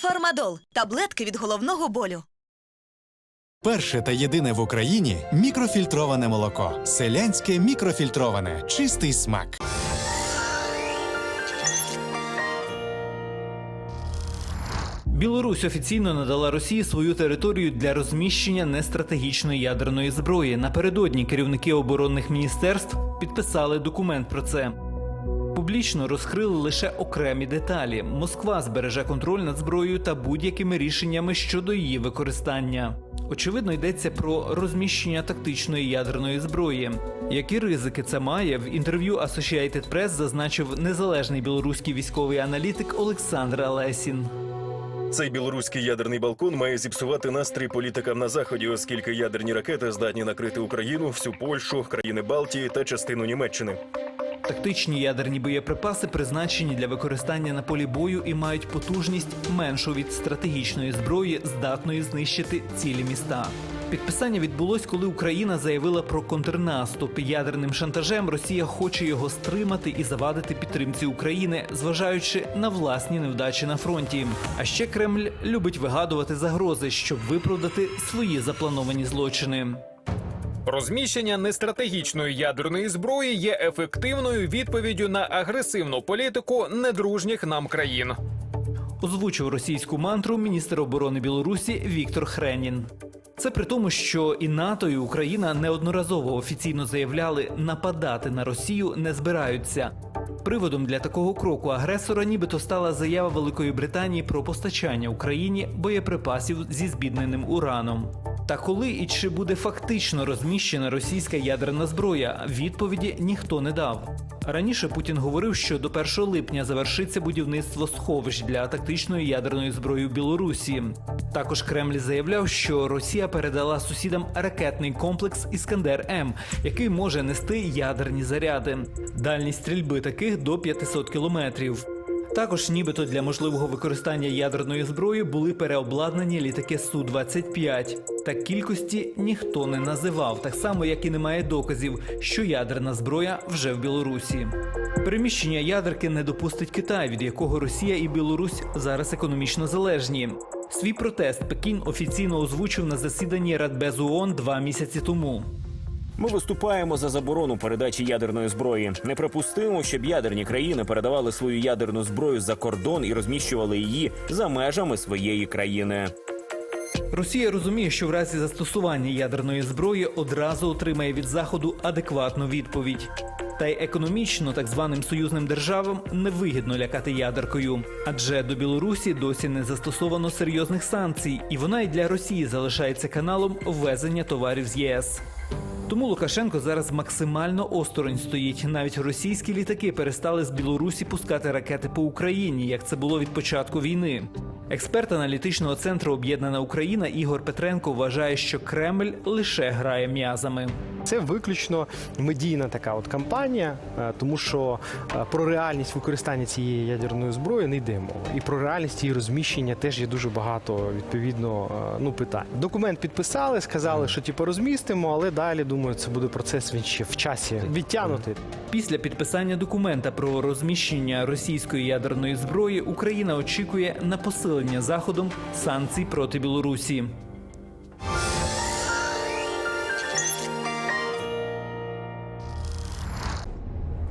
Фармадол таблетки від головного болю. Перше та єдине в Україні мікрофільтроване молоко. Селянське мікрофільтроване. Чистий смак. Білорусь офіційно надала Росії свою територію для розміщення нестратегічної ядерної зброї. Напередодні керівники оборонних міністерств підписали документ про це. Публічно розкрили лише окремі деталі. Москва збереже контроль над зброєю та будь-якими рішеннями щодо її використання. Очевидно, йдеться про розміщення тактичної ядерної зброї. Які ризики це має в інтерв'ю Associated Press зазначив незалежний білоруський військовий аналітик Олександр Алесін. Цей білоруський ядерний балкон має зіпсувати настрій політикам на заході, оскільки ядерні ракети здатні накрити Україну, всю Польщу, країни Балтії та частину Німеччини. Тактичні ядерні боєприпаси призначені для використання на полі бою і мають потужність меншу від стратегічної зброї, здатної знищити цілі міста. Підписання відбулось, коли Україна заявила про контрнаступ. Ядерним шантажем Росія хоче його стримати і завадити підтримці України, зважаючи на власні невдачі на фронті. А ще Кремль любить вигадувати загрози, щоб виправдати свої заплановані злочини. Розміщення нестратегічної ядерної зброї є ефективною відповіддю на агресивну політику недружніх нам країн. озвучив російську мантру міністр оборони Білорусі Віктор Хренін. Це при тому, що і НАТО, і Україна неодноразово офіційно заявляли, нападати на Росію не збираються. Приводом для такого кроку агресора нібито стала заява Великої Британії про постачання Україні боєприпасів зі збідненим ураном. Та коли і чи буде фактично розміщена російська ядерна зброя, відповіді ніхто не дав. Раніше Путін говорив, що до 1 липня завершиться будівництво сховищ для тактичної ядерної зброї в Білорусі. Також Кремль заявляв, що Росія передала сусідам ракетний комплекс Іскандер М, який може нести ядерні заряди. Дальність стрільби таких до 500 кілометрів. Також, нібито для можливого використання ядерної зброї були переобладнані літаки су 25 Та кількості ніхто не називав, так само як і немає доказів, що ядерна зброя вже в Білорусі. Переміщення ядерки не допустить Китай, від якого Росія і Білорусь зараз економічно залежні. Свій протест Пекін офіційно озвучив на засіданні Радбезу ООН два місяці тому. Ми виступаємо за заборону передачі ядерної зброї. Неприпустимо, щоб ядерні країни передавали свою ядерну зброю за кордон і розміщували її за межами своєї країни. Росія розуміє, що в разі застосування ядерної зброї одразу отримає від заходу адекватну відповідь. Та й економічно так званим союзним державам невигідно лякати ядеркою, адже до Білорусі досі не застосовано серйозних санкцій, і вона й для Росії залишається каналом ввезення товарів з ЄС. Тому Лукашенко зараз максимально осторонь стоїть. Навіть російські літаки перестали з Білорусі пускати ракети по Україні, як це було від початку війни. Експерт аналітичного центру Об'єднана Україна Ігор Петренко вважає, що Кремль лише грає м'язами. Це виключно медійна така от кампанія, е, тому що е, про реальність використання цієї ядерної зброї не йде мова. І про реальність її розміщення теж є дуже багато відповідно е, ну питань. Документ підписали, сказали, що типу розмістимо, але далі думаю, це буде процес він ще в часі відтягнутий. Після підписання документа про розміщення російської ядерної зброї Україна очікує на посилення заходом санкцій проти Білорусі.